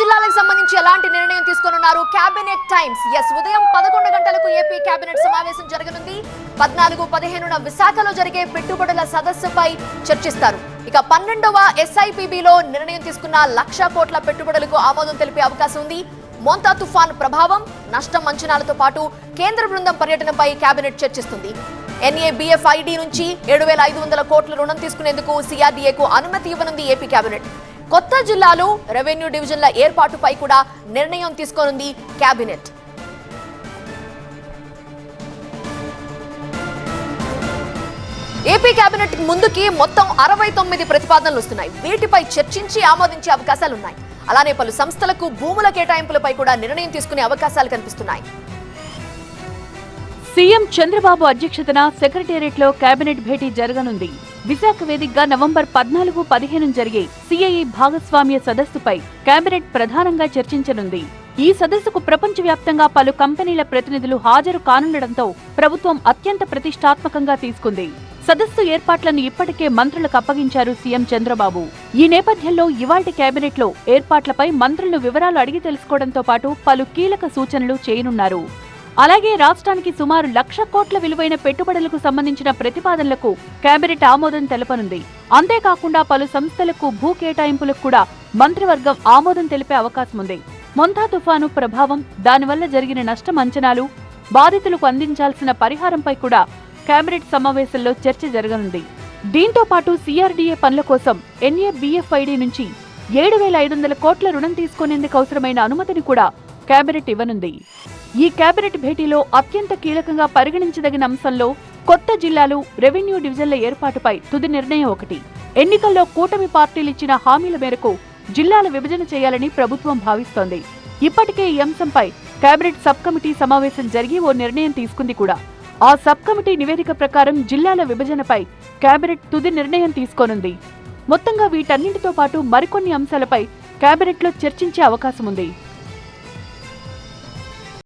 జిల్లాలకు సంబంధించి ఎలాంటి నిర్ణయం తీసుకోనున్నారు? కేబినెట్ టైమ్స్ ఎస్ ఉదయం పదకొండు గంటలకు ఏపీ కేబినెట్ సమావేశం జరగనుంది. పద్నాలుగు పదిహేనున విశాఖలో జరిగే పెట్టుబడుల సదస్సుపై చర్చిస్తారు. ఇక పన్నెండవ ఎస్ఐపిబిలో నిర్ణయం తీసుకున్న లక్ష కోట్ల పెట్టుబడులకు ఆమోదం తెలిపే అవకాశం ఉంది. మోంతా తుఫాన్ ప్రభావం నష్టం అంచనాలతో పాటు కేంద్ర బృందం పర్యటనపై కేబినెట్ చర్చిస్తుంది. ఎన్ఏబిఎఫ్ఐడి నుంచి ఏడు వేల ఐదు వందల కోట్ల రుణం తీసుకునేందుకు సిఆర్డీఏకు అనుమతి ఇవ్వనుంది ఏపీ కేబినెట్ కొత్త జిల్లాలు రెవెన్యూ డివిజన్ల ఏర్పాటుపై కూడా నిర్ణయం తీసుకోనుంది కేబినెట్ ఏపీ కేబినెట్ ముందుకి మొత్తం అరవై తొమ్మిది ప్రతిపాదనలు వస్తున్నాయి. వీటిపై చర్చించి ఆమోదించే అవకాశాలున్నాయి. అలానే పలు సంస్థలకు భూముల కేటాయింపులపై కూడా నిర్ణయం తీసుకునే అవకాశాలు కనిపిస్తున్నాయి. సీఎం చంద్రబాబు అధ్యక్షతన సెక్రటేరియట్లో కేబినెట్ భేటీ జరగనుంది. విశాఖ వేదికగా నవంబర్ పద్నాలుగు పదిహేను జరిగే సిఐఈ భాగస్వామ్య సదస్సుపై కేబినెట్ ప్రధానంగా చర్చించనుంది. ఈ సదస్సుకు ప్రపంచవ్యాప్తంగా పలు కంపెనీల ప్రతినిధులు హాజరు కానుండటంతో ప్రభుత్వం అత్యంత ప్రతిష్టాత్మకంగా తీసుకుంది. సదస్సు ఏర్పాట్లను ఇప్పటికే మంత్రులకు అప్పగించారు సీఎం చంద్రబాబు. ఈ నేపథ్యంలో ఇవాల్టి కేబినెట్లో ఏర్పాట్లపై మంత్రులను వివరాలు అడిగి తెలుసుకోవడంతో పాటు పలు కీలక సూచనలు చేయనున్నారు. అలాగే రాష్ట్రానికి సుమారు లక్ష కోట్ల విలువైన పెట్టుబడులకు సంబంధించిన ప్రతిపాదనలకు కేబినెట్ ఆమోదం తెలపనుంది. అంతేకాకుండా పలు సంస్థలకు భూ కేటాయింపులకు కూడా మంత్రివర్గం ఆమోదం తెలిపే అవకాశం ఉంది మొంతా తుఫాను ప్రభావం దానివల్ల జరిగిన నష్టం అంచనాలు బాధితులకు అందించాల్సిన పరిహారంపై కూడా కేబినెట్ సమావేశంలో చర్చ జరగనుంది. దీంతో పాటు సిఆర్డీఏ పనుల కోసం ఎన్ఏబిఎఫ్ఐడి నుంచి ఏడు వేల ఐదు వందల కోట్ల రుణం తీసుకునేందుకు అవసరమైన అనుమతిని కూడా కేబినెట్ ఇవ్వనుంది. ఈ కేబినెట్ భేటీలో అత్యంత కీలకంగా పరిగణించదగిన అంశంలో కొత్త జిల్లాలు రెవెన్యూ డివిజన్ల ఏర్పాటుపై తుది నిర్ణయం ఒకటి. ఎన్నికల్లో కూటమి పార్టీలు ఇచ్చిన హామీల మేరకు జిల్లాల విభజన చేయాలని ప్రభుత్వం భావిస్తోంది. ఇప్పటికే ఈ అంశంపై కేబినెట్ సబ్ కమిటీ సమావేశం జరిగి ఓ నిర్ణయం తీసుకుంది కూడా. ఆ సబ్ కమిటీ నివేదిక ప్రకారం జిల్లాల విభజనపై కేబినెట్ తుది నిర్ణయం తీసుకోనుంది. మొత్తంగా వీటన్నింటితో పాటు మరికొన్ని అంశాలపై కేబినెట్లో చర్చించే అవకాశం ఉంది.